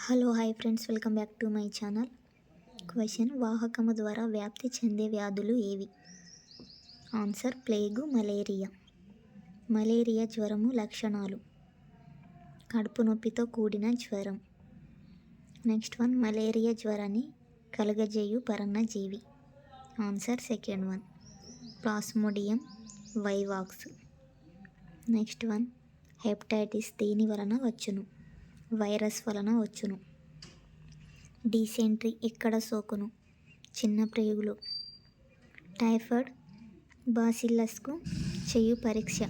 Hello hi friends. Welcome back to my channel. Question. వాహకము ద్వారా వ్యాప్తి చెందే వ్యాధులు ఏవి? ఆన్సర్. Plague malaria. మలేరియా జ్వరము లక్షణాలు. కడుపు నొప్పితో కూడిన జ్వరం. Next one. మలేరియా జ్వరాన్ని కలగజేయు పరన్నజీవి answer. Second one. Plasmodium vivax. Next one. Hepatitis దీని వలన వచ్చును? వైరస్ వలన వచ్చును. డీసెంట్రీ ఎక్కడ సోకును? చిన్న ప్రేగులు. టైఫాయిడ్ బాసిల్లస్కు చేయు పరీక్ష.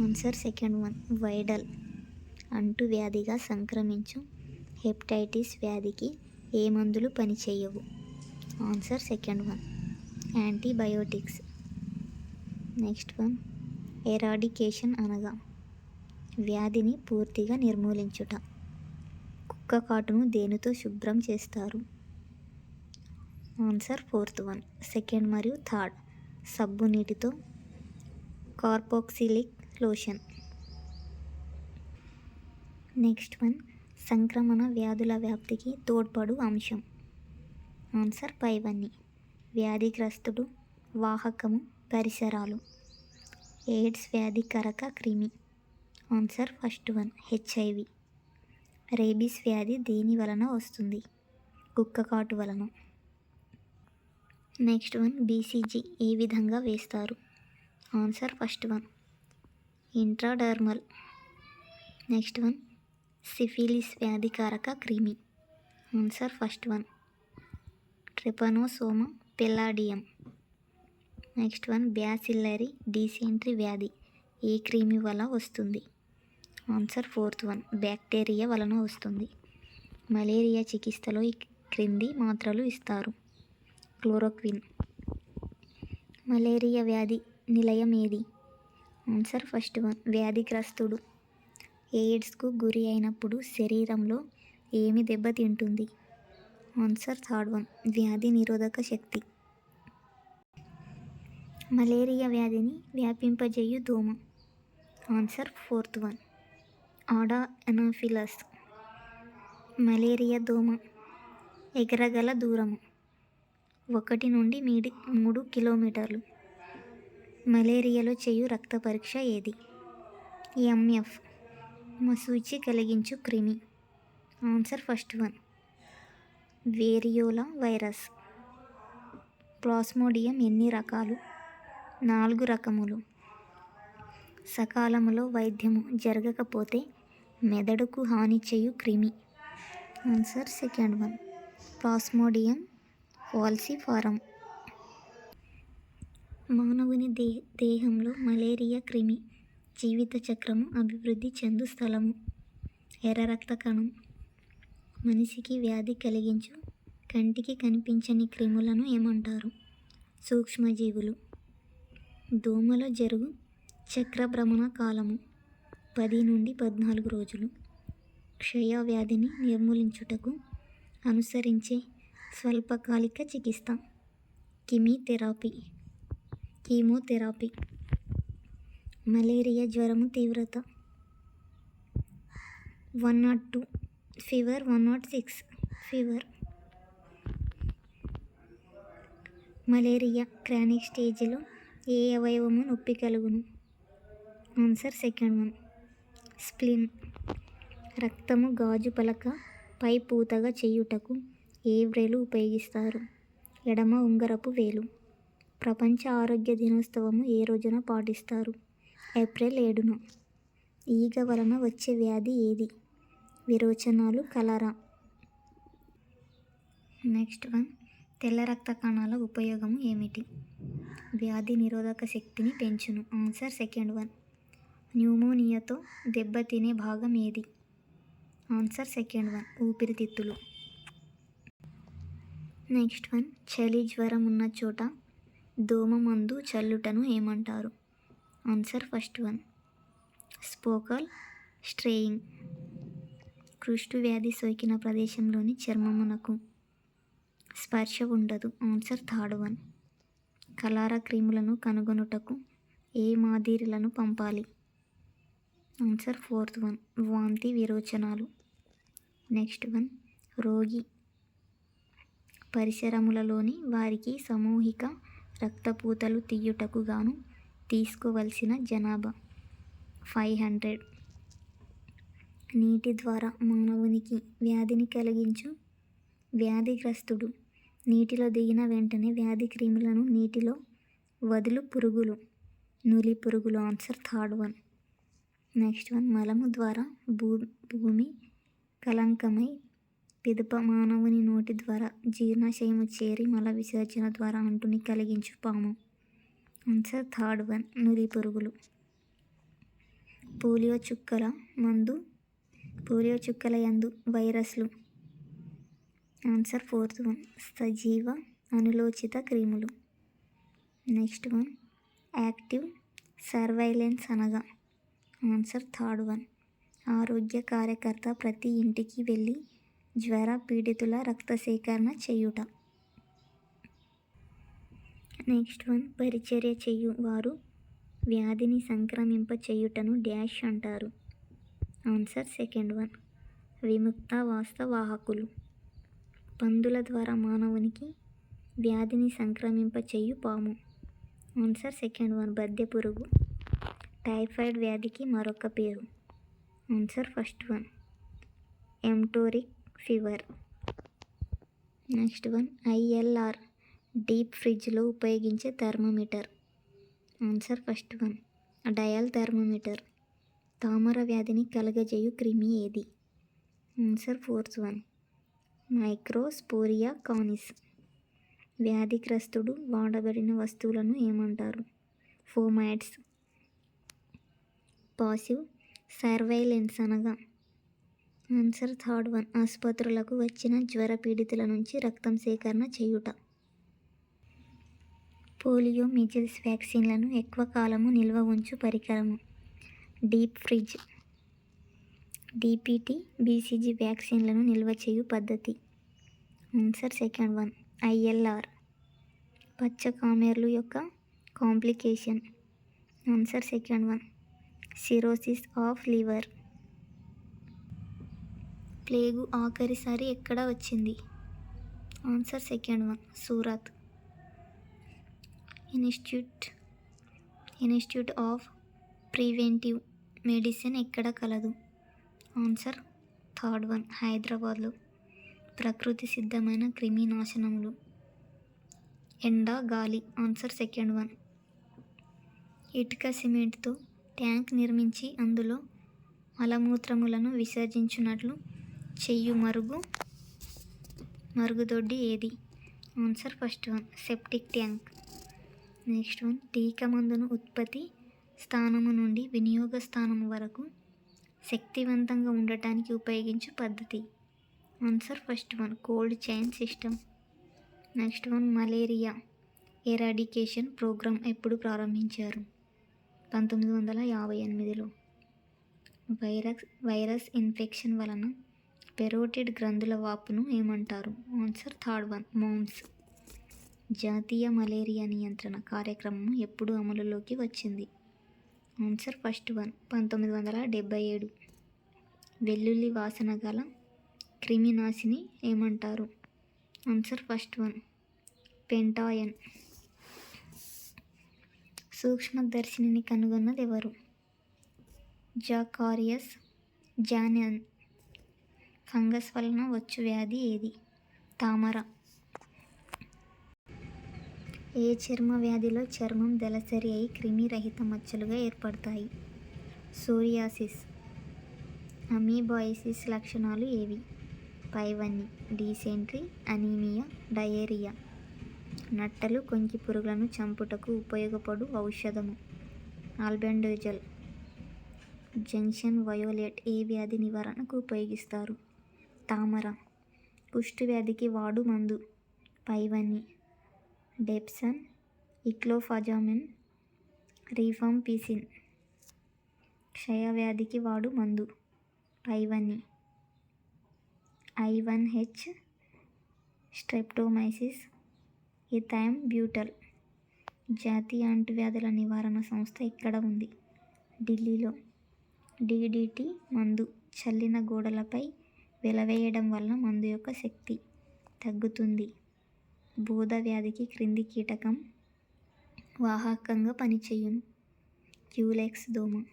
Answer second one. వైడల్. అంటు వ్యాధిగా సంక్రమించు. హెప్టైటిస్ వ్యాధికి ఏ మందులు పనిచేయవు? Answer second one. Antibiotics. Next one. Eradication అనగా వ్యాధిని పూర్తిగా నిర్మూలించుట. కుక్క కాటును దేనితో శుభ్రం చేస్తారు? Answer fourth one. సెకండ్ మరియు థర్డ్. సబ్బు నీటితో కార్పోక్సిలిక్ లోషన్. Next one. సంక్రమణ వ్యాధుల వ్యాప్తికి తోడ్పడు అంశం. ఆన్సర్ పైవన్నీ వ్యాధిగ్రస్తుడు వాహకము పరిసరాలు. ఎయిడ్స్ వ్యాధికరక క్రిమి. Answer first one. HIV rabies వ్యాధి దేని వలన వస్తుంది? కుక్క కాటు వలన. నెక్స్ట్ వన్ బీసీజీ ఏ విధంగా వేస్తారు? Answer first one. Intradermal next one syphilis వ్యాధికారక క్రిమి. Answer first one trypanosoma pallidum next one bacillary dysentery వ్యాధి ఏ క్రిమి వల్ల వస్తుంది? Answer fourth one. బ్యాక్టీరియా వలన వస్తుంది. మలేరియా చికిత్సలో ఈ క్రింది మాత్రలు ఇస్తారు. క్లోరోక్విన్. మలేరియా వ్యాధి నిలయం ఏది? Answer first one. వ్యాధిగ్రస్తుడు. ఎయిడ్స్కు గురి అయినప్పుడు శరీరంలో ఏమి దెబ్బతింటుంది ఆన్సర్ థర్డ్ వన్. వ్యాధి నిరోధక శక్తి. మలేరియా వ్యాధిని వ్యాపింపజేయు దోమ ఆన్సర్ ఫోర్త్ వన్. ఆడా ఎనాఫిలస్ మలేరియా దోమ ఎగరగల దూరము. ఒకటి నుండి మీడి మూడు కిలోమీటర్లు. మలేరియాలో చేయు రక్త పరీక్ష ఏది? M F. మసూచి కలిగించు క్రిమి. Answer first one. Variola virus. Plasmodium ఎన్ని రకాలు? నాలుగు రకములు. సకాలంలో వైద్యము జరగకపోతే మెదడుకు హాని చేయు క్రిమి. Answer second one. Plasmodium falciparum. మానవుని దే దేహంలో మలేరియా క్రిమి. జీవిత చక్రము అభివృద్ధి చెందు స్థలము. ఎర్ర రక్త కణం. మనిషికి వ్యాధి కలిగించు కంటికి కనిపించని క్రిములను ఏమంటారు? సూక్ష్మజీవులు. దోమలో జరుగు చక్రభ్రమణ కాలము. పది నుండి పద్నాలుగు రోజులు క్షయ వ్యాధిని నిర్మూలించుటకు అనుసరించే స్వల్పకాలిక చికిత్స కిమీథెరపీ కీమోథెరపీ మలేరియా జ్వరము తీవ్రత one not two fever one not six fever malaria chronic స్టేజ్లో ఏ అవయవము నొప్పి కలుగును? Answer second one. స్ప్లిన్. రక్తము గాజు పలక పై పూతగా చేయుటకు ఏ వ్రేలు ఉపయోగిస్తారు? ఎడమ ఉంగరపు వేలు. ప్రపంచ ఆరోగ్య దినోత్సవము ఏ రోజున పాటిస్తారు? ఏప్రిల్ ఏడున. ఈగ వలన వచ్చే వ్యాధి ఏది? విరోచనాలు కలరా? Next one. తెల్ల రక్త కణాల ఉపయోగము ఏమిటి? వ్యాధి నిరోధక శక్తిని పెంచును. Answer second one. న్యూమోనియాతో దెబ్బతినే భాగం ఏది? Answer second one. ఊపిరితిత్తులు. Next one. చలి జ్వరం ఉన్న చోట దోమ మందు చల్లుటను ఏమంటారు? Answer first one. Focal spraying. కృష్టు వ్యాధి సోకిన ప్రదేశంలోని చర్మమునకు స్పర్శ ఉండదు. Answer third one. కలార క్రీములను కనుగొనుటకు ఏ మాదిరిలను పంపాలి? ఆన్సర్ ఫోర్త్ వన్ వాంతి విరోచనాలు. నెక్స్ట్ వన్ రోగి పరిసరములలోని వారికి సామూహిక రక్తపూతలు తీయుటకు గాను తీసుకోవలసిన జనాభా. Five hundred. నీటి ద్వారా మానవునికి వ్యాధిని కలిగించు వ్యాధిగ్రస్తుడు. నీటిలో దిగిన వెంటనే వ్యాధి క్రిములను నీటిలో వదులు పురుగులు. నులి పురుగులు. Answer third one. Next one మలము ద్వారా భూ భూమి కలంకమై పిదప మానవుని నోటి ద్వారా జీర్ణాశయము చేరి మల విసర్జన ద్వారా అంటుని కలిగించు పాము. ఆన్సర్ థర్డ్ వన్ నులి పురుగులు. పోలియో చుక్కల మందు పోలియో చుక్కల యందు వైరస్లు. ఆన్సర్ ఫోర్త్ వన్ సజీవ అనులోచిత క్రిములు. నెక్స్ట్ వన్ యాక్టివ్ సర్వైలెన్స్ అనగా ఆన్సర్ థర్డ్ వన్. ఆరోగ్య కార్యకర్త ప్రతి ఇంటికి వెళ్ళి జ్వర పీడితుల రక్త సేకరణ చేయుట. నెక్స్ట్ వన్ పరిచర్య చేయు వారు వ్యాధిని సంక్రమింప చేయుటను డ్యాష్ అంటారు. ఆన్సర్ సెకండ్ వన్ విముక్త వాస్తవాహకులు పందుల ద్వారా మానవునికి వ్యాధిని సంక్రమింప చేయు పాము. ఆన్సర్ సెకండ్ వన్ బద్దె పురుగు. టైఫాయిడ్ వ్యాధికి మరొక పేరు. Answer first one. Enteric fever. Next one ILR. Deep ఫ్రిడ్జ్లో ఉపయోగించే thermometer. Answer first one. Dial thermometer. తామర వ్యాధిని కలగజేయు క్రిమి ఏది? Answer fourth one. Microsporia canis. వ్యాధిగ్రస్తుడు వాడబడిన వస్తువులను ఏమంటారు? ఫోమాట్స్ పాసివ్ సర్వైలెన్స్ అనగా ఆన్సర్ థర్డ్ వన్. ఆసుపత్రులకు వచ్చిన జ్వర పీడితుల నుంచి రక్తం సేకరణ చేయుట. పోలియో మిజిల్స్ వ్యాక్సిన్లను ఎక్కువ కాలము నిల్వ ఉంచు పరికరము. Deep fridge. డిపిటి బీసీజీ వ్యాక్సిన్లను నిల్వ చేయు పద్ధతి. Answer second one. ఐఎల్ఆర్. పచ్చ కామెర్లు యొక్క complication. Answer second one. Cirrhosis of liver. Plague ఆఖరిసారి ఎక్కడ వచ్చింది? Answer second one Surat. Institute institute of preventive medicine ఎక్కడ కలదు? ఆన్సర్ థర్డ్ వన్ హైదరాబాద్లో. ప్రకృతి సిద్ధమైన క్రిమి నాశనములు ఎండ గాలి ఆన్సర్ సెకండ్ వన్. ఇటుక సిమెంట్తో ట్యాంక్ నిర్మించి అందులో మలమూత్రములను విసర్జించున్నట్లు చెయ్యు మరుగు మరుగుదొడ్డి ఏది? Answer first one septic tank. Next one టీకా మందును ఉత్పత్తి స్థానము నుండి వినియోగ స్థానము వరకు శక్తివంతంగా ఉండటానికి ఉపయోగించు పద్ధతి. Answer first one cold chain system. Next one malaria. Eradication programme ఎప్పుడు ప్రారంభించారు? పంతొమ్మిది వందల యాభై ఎనిమిదిలో వైరస్ వైరస్ ఇన్ఫెక్షన్ వలన పెరోటిడ్ గ్రంథుల వాపును ఏమంటారు? Answer third one. మౌన్స్. జాతీయ మలేరియా నియంత్రణ కార్యక్రమం ఎప్పుడు అమలులోకి వచ్చింది. Answer first one. పంతొమ్మిది వందల డెబ్బై ఏడు. వెల్లుల్లి వాసన గల క్రిమినాశిని ఏమంటారు? Answer first one. పెంటాయన్. సూక్ష్మదర్శినిని కనుగొన్నది ఎవరు జాకారియస్ జానన్. ఫంగస్ వలన వచ్చు వ్యాధి ఏది? తామర. ఏ చర్మ వ్యాధిలో చర్మం దళసరి అయి క్రిమిరహిత మచ్చలుగా ఏర్పడతాయి? సోరియాసిస్. అమీబాయిసిస్ లక్షణాలు ఏవి? పైవన్నీ డీసెంట్రీ అనీమియా డయేరియా. నట్టలు కొంకి పురుగులను చంపుటకు ఉపయోగపడు ఔషధము. ఆల్బెండోజల్. జంక్షన్ వయోలెట్ ఏ వ్యాధి నివారణకు ఉపయోగిస్తారు? తామర. కుష్టు వ్యాధికి వాడు మందు. పైవని. డెప్సన్. ఇక్లోఫాజామిన్. రీఫాంపిసిన్. క్షయవ్యాధికి వాడు మందు. పైవని. I N H. Streptomycin. Ethambutol. జాతీయ అంటువ్యాధుల నివారణ సంస్థ ఇక్కడ ఉంది. ఢిల్లీలో. డిడిటి మందు చల్లిన గోడలపై వెలవేయడం వల్ల మందు యొక్క శక్తి తగ్గుతుంది. బోధ వ్యాధికి క్రింది కీటకం వాహకంగా పనిచేయును. క్యూలెక్స్ దోమ.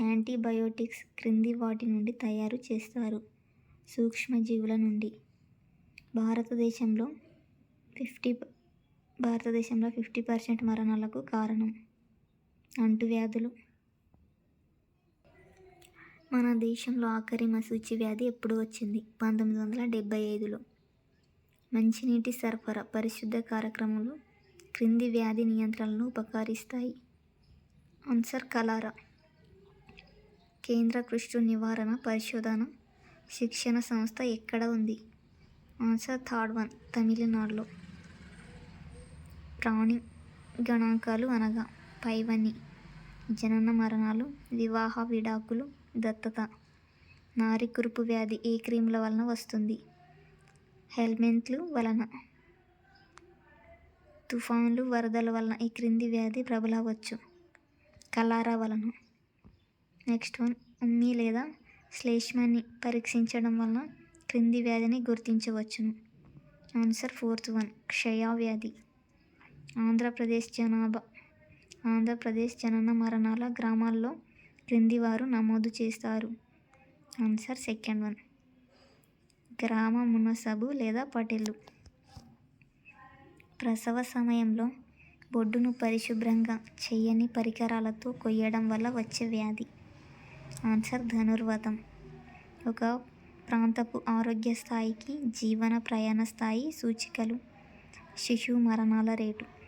యాంటీబయోటిక్స్ క్రింది వాటి నుండి తయారు చేస్తారు. సూక్ష్మజీవుల నుండి. భారతదేశంలో ఫిఫ్టీ భారతదేశంలో ఫిఫ్టీ పర్సెంట్ మరణాలకు కారణం అంటువ్యాధులు మన దేశంలో ఆఖరి మసూచి వ్యాధి ఎప్పుడు వచ్చింది? పంతొమ్మిది వందల డెబ్బై ఐదులో. మంచినీటి సరఫరా పరిశుద్ధ కార్యక్రమాలు క్రింది వ్యాధి నియంత్రణను ఉపకరిస్తాయి. Answer cholera. కేంద్ర కృష్టు నివారణ పరిశోధన శిక్షణ సంస్థ ఎక్కడ ఉంది? ఆన్సర్ థర్డ్ వన్ తమిళనాడులో. ప్రాణి గణాంకాలు అనగా పైవని జనన మరణాలు వివాహ విడాకులు దత్తత నారి కురుపు వ్యాధి ఏ క్రీముల వలన వస్తుంది? హెల్మెంట్లు వలన తుఫాన్లు వరదల వలన ఈ క్రింది వ్యాధి ప్రబలవచ్చు. కలారా వలన నెక్స్ట్ వన్ ఉమ్మి లేదా శ్లేష్మాన్ని పరీక్షించడం వలన క్రింది వ్యాధిని గుర్తించవచ్చును. ఆన్సర్ ఫోర్త్ వన్ క్షయ వ్యాధి. ఆంధ్రప్రదేశ్ జనాభా ఆంధ్రప్రదేశ్ జనన మరణాల గ్రామాల్లో క్రింది వారు నమోదు చేస్తారు. Answer second one. గ్రామ మునసబు లేదా పటేలు. ప్రసవ సమయంలో బొడ్డును పరిశుభ్రంగా చేయని పరికరాలతో కొయ్యడం వల్ల వచ్చే వ్యాధి. ఆన్సర్ ధనుర్వతం ఒక ప్రాంతపు ఆరోగ్య స్థాయికి జీవన ప్రయాణ స్థాయి సూచికలు. శిశువు మరణాల రేటు.